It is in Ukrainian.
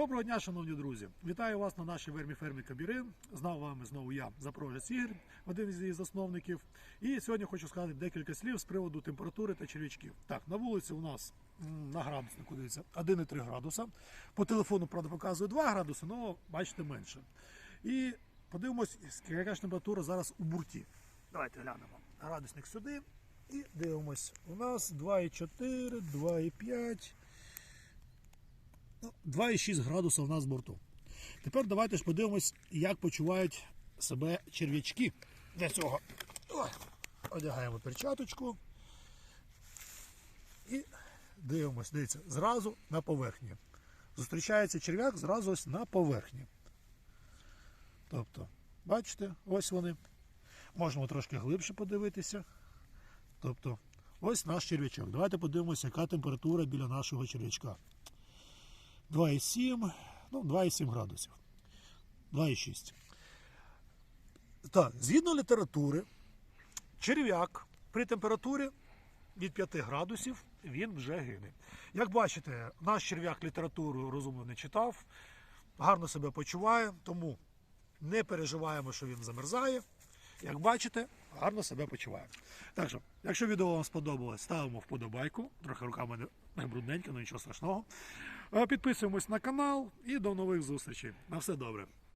Доброго дня, шановні друзі! Вітаю вас на нашій вермі-фермі Кабірин. Знав вами знову я, Запорожець Ігор, один із її засновників. І сьогодні хочу сказати декілька слів з приводу температури та черв'ячків. Так, на вулиці у нас на градуснику дивіться 1,3 градуса. По телефону, правда, показує 2 градуси, але бачите менше. І подивимось, яка ж температура зараз у бурті. Давайте глянемо. Градусник сюди. І дивимось. У нас 2,4, 2,5. Ну, 2,6 градуса у нас в борту. Тепер давайте ж подивимось, як почувають себе черв'ячки. Для цього одягаємо перчаточку і дивимось, дивіться, зразу на поверхні. Зустрічається черв'як зразу ось на поверхні. Тобто, бачите, ось вони. Можемо трошки глибше подивитися. Тобто, ось наш черв'ячок. Давайте подивимося, яка температура біля нашого черв'ячка. 2,7, ну, 2,7 градусів. 2,6. Так, згідно літератури, черв'як при температурі від 5 градусів він вже гине. Як бачите, наш черв'як літературу розумно не читав, гарно себе почуває, тому не переживаємо, що він замерзає. Як бачите, гарно себе почуває. Так що, якщо відео вам сподобалось, ставимо вподобайку. Трохи руками не- не брудненько, але нічого страшного. Підписуємось на канал і до нових зустрічей. На все добре.